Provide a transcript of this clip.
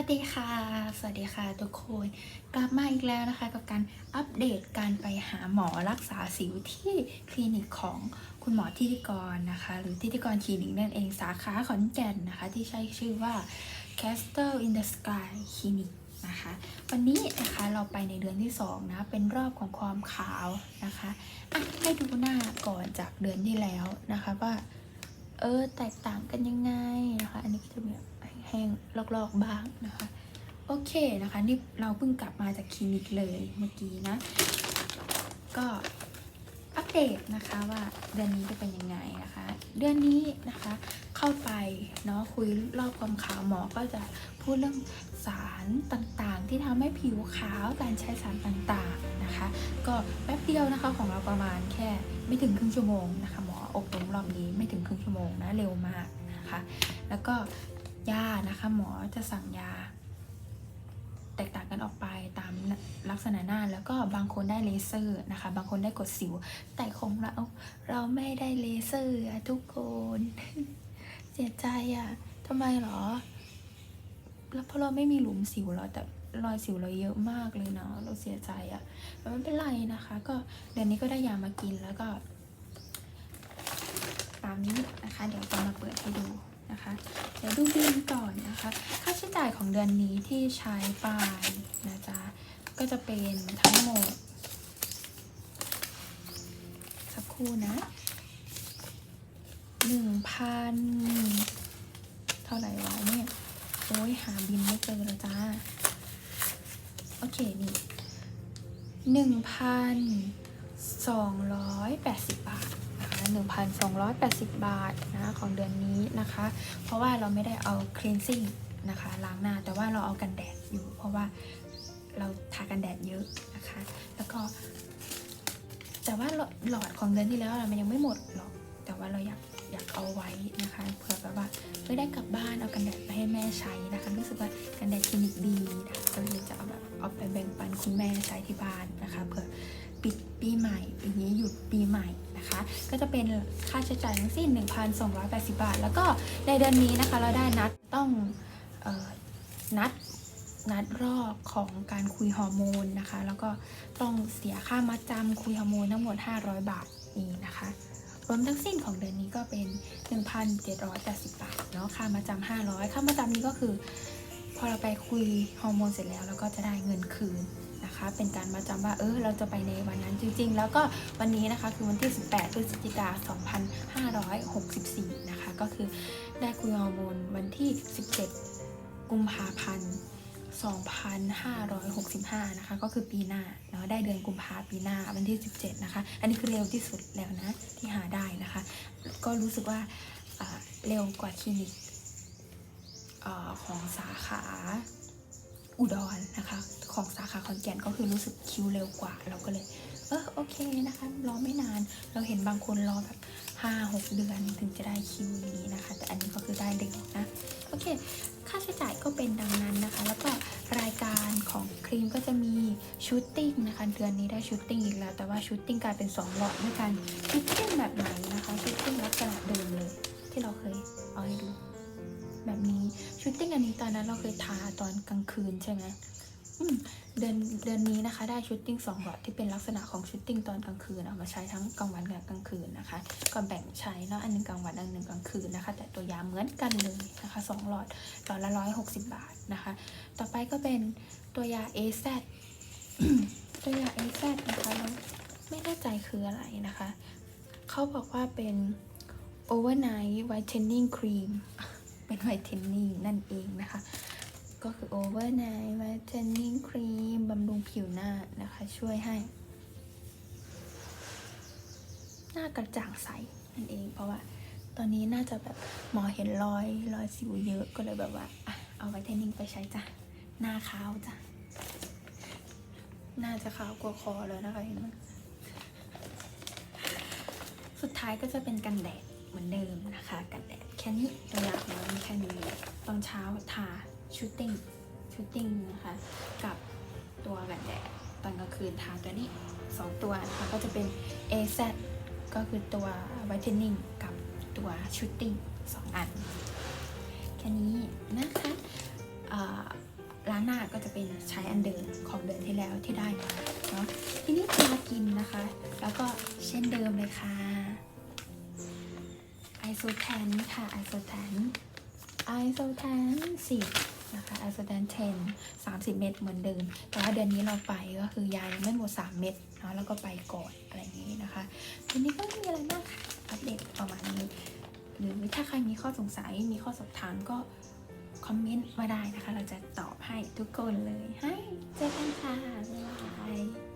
วัสดีค่ะ สวัสดีค่ะ ทุกคน กลับมาอีกแล้วนะคะ กับการอัปเดตการไปหาหมอรักษาสิวที่คลินิกของคุณหมอทิติกรนะคะ หรือทิติกรคลินิกนั่นเองสาขาขอนแก่นนะคะ ที่ใช้ชื่อว่า Castle in the Sky Clinic นะคะ วันนี้นะคะเราไปในเดือนที่ 2 นะ เป็นรอบของความขาวนะคะอะให้ดูหน้าก่อนจากเดือนที่แล้วนะคะว่า เออ แตกต่างกันยังไงนะคะ อันนี้ก็จะมี ห้งลอกๆบ้างนะคะ โอเคนะคะนี่เราเพิ่งกลับมาจากคลินิกเลยเมื่อกี้นะ ก็อัปเดตนะคะว่าเดือนนี้จะเป็นยังไงนะคะ เดือนนี้นะคะเข้าไปเนาะคุยรอบความขาวหมอก็จะพูดเรื่องสารต่างๆ ที่ทำให้ผิวขาวการใช้สารต่างๆนะคะ ก็แป๊บเดียวนะคะของเราประมาณแค่ไม่ถึงครึ่งชั่วโมงนะคะหมออบรมรอบนี้ไม่ถึงครึ่งชั่วโมงนะเร็วมากนะคะ แล้วก็ ยานะคะ หมอจะสั่งยา แตกต่างกันออกไปตามลักษณะหน้าแล้วก็บางคนได้เลเซอร์นะคะ บางคนได้กดสิว แต่ของเราเราไม่ได้เลเซอร์ทุกคนเสียใจอะทำไมหรอ แล้วเพราะเราไม่มีหลุมสิวเราแต่รอยสิวเราเยอะมากเลยเนาะเราเสียใจอะแต่ไม่เป็นไรนะคะ ก็เดือนนี้ก็ได้ยามากินแล้วก็ ตามนี้นะคะ เดี๋ยวจะมาเปิดให้ดู นะคะเดี๋ยวดูบิลก่อนนะคะ ค่าใช้จ่ายของเดือนนี้ที่ใช้ไปนะจ๊ะก็จะเป็นทั้งหมด สักครู่นะหนึ่งพันเท่าไหร่วะเนี่ย โอ้ยหาบินไม่เจอแล้วจ้า โอเค นี่หนึ่งพันสองร้อยแปดสิบบาท นะคะหนึ่งพันสองร้อยแปดสิบบาทนะของเดือนนี้นะคะ เพราะว่าเราไม่ได้เอา cleansing นะคะล้างหน้าแต่ว่าเราเอากันแดดอยู่ เพราะว่าเราทากันแดดเยอะนะคะ แล้วก็ แต่ว่าหลอดของเดือนที่แล้วมันยังไม่หมดหรอก แต่ว่าเราอยากอยากเอาไว้นะคะเผื่อแบบว่าไม่ได้กลับบ้านเอากันแดดไปให้แม่ใช้นะคะรู้สึกว่ากันแดดคลินิกดีนะคะก็เลยจะเอาแบบเอาไปแบ่งปันคุณแม่ใช้ที่บ้านนะคะเผื่อปิดปีใหม่ปีนี้หยุดปีใหม่ ก็จะเป็นค่าใช้จ่ายทั้งสิ้น 1,280 บาท แล้วก็ในเดือนนี้นะคะเราได้นัดต้องออนัดนัดรอบของการคุยฮอร์โมนนะคะ แล้วก็ต้องเสียค่ามัดจำคุยฮอร์โมนทั้งหมด 500 บาทนี้นะคะ รวมทั้งสิ้นของเดือนนี้ก็เป็น 1,780 บาทเนาะค่ามาจำ500 ค่ามาจำนี้ก็คือ พอเราไปคุยฮอร์โมนเสร็จแล้วเราก็จะได้เงินคืนนะคะ เป็นการมาจำว่าเออเราจะไปในวันนั้นจริงๆ แล้วก็วันนี้นะคะคือวันที่ 18พฤศจิกา2564 นะคะ ก็คือได้คุยฮอร์โมนวันที่ 17 กุมภาพันธ์2565 นะคะ ก็คือปีหน้าเนาะได้เดือนกุมภาปีหน้าวันที่ 17 นะคะ อันนี้คือเร็วที่สุดแล้วนะ ที่หาได้นะคะ ก็รู้สึกว่าอ่าเร็วกว่าคลินิกอของสาขา อุดรนะคะ ของสาขาขอนแก่นก็คือรู้สึกคิวเร็วกว่า เราก็เลย เออโอเคนะคะ รอไม่นาน เราเห็นบางคนรอแบบห้าหกเดือนถึงจะได้คิวนี้นะคะ แต่อันนี้ก็คือได้เร็วนะ โอเค ค่าใช้จ่ายก็เป็นดังนั้นนะคะ แล้วก็รายการของครีมก็จะมีชูตติ้งนะคะ เดือนนี้ได้ชูตติ้งอีกแล้ว แต่ว่าชูตติ้งกลายเป็น2หลอดด้วยกันชูตติ้งแบบไหนนะคะชูตติ้งลักษณะ ตติ้งอันนี้ตอนนั้นเราเคยทาตอนกลางคืนใช่ไหมมเดือนเดือนนี้นะคะ ได้ชูตติ้งสองหลอดที่เป็นลักษณะของชูตติ้งตอนกลางคืนเอามาใช้ทั้งกลางวันกับกลางคืนนะคะก็แบ่งใช้เนาะอันหนึงกลางวันอันหนึ่งกลางคืนนะคะ แต่ตัวยาเหมือนกันเลยนะคะสองหลอดหลอดละร้อยหกสิบบาทนะคะ ต่อไปก็เป็นตัวยา AZ ตัวยา AZ นะคะแล้วไม่แน่ใจคืออะไรนะคะเขาบอกว่าเป็น overnight whitening cream เป็น whitening นั่นเองนะคะ ก็คือ overnight whitening cream บำรุงผิวหน้านะคะ ช่วยให้ หน้ากระจ่างใสนั่นเอง เพราะว่าตอนนี้น่าจะแบบหมอเห็นรอยรอยสิวเยอะก็เลยแบบว่าอะเอาไวท์เทนนิ่งไปใช้จ้ะ หน้าขาวจ้ะ น่าจะขาวกว่าคอเลยนะคะเห็นไหมสุดท้ายก็จะเป็นกันแดดเหมือนเดิมนะคะ กันแดด ค่นี้ตัวอย่างของเรามีแค่นี้ตอนเช้าทาชูตติ้งชูตติ้งนะคะกับตัวกันแดดตอนกลางคืนทาตัวนี้สองตัวนะคะก็จะเป็น AZ ก็คือตัวไวท์เทนนิ่งกับตัวชูตติ้งสองอัน แค่นี้นะคะอ่านหน้าก็จะเป็นใช้อันเดิมของเดือนที่แล้วที่ได้เนาะทีนี้ยากินนะคะ แล้วก็เช่นเดิมเลยค่ะ โซแทนค่ะไอโซแทนไอโซแทนสิบนะคะไอโซแทน10 30 เม็ดเหมือนเดิม แต่ว่าเดือนนี้เราไปก็คือยายังไม่หมด 3 เม็ดเนาะแล้วก็ไปก่อนอะไรอย่างนี้นะคะทีนี้ก็ไม่มีอะไรมากค่ะอัปเดตประมาณนี้ หรือถ้าใครมีข้อสงสัยมีข้อสอบถามก็คอมเมนต์มาได้นะคะ เราจะตอบให้ทุกคนเลยให้เจอกันค่ะบ๊ายบาย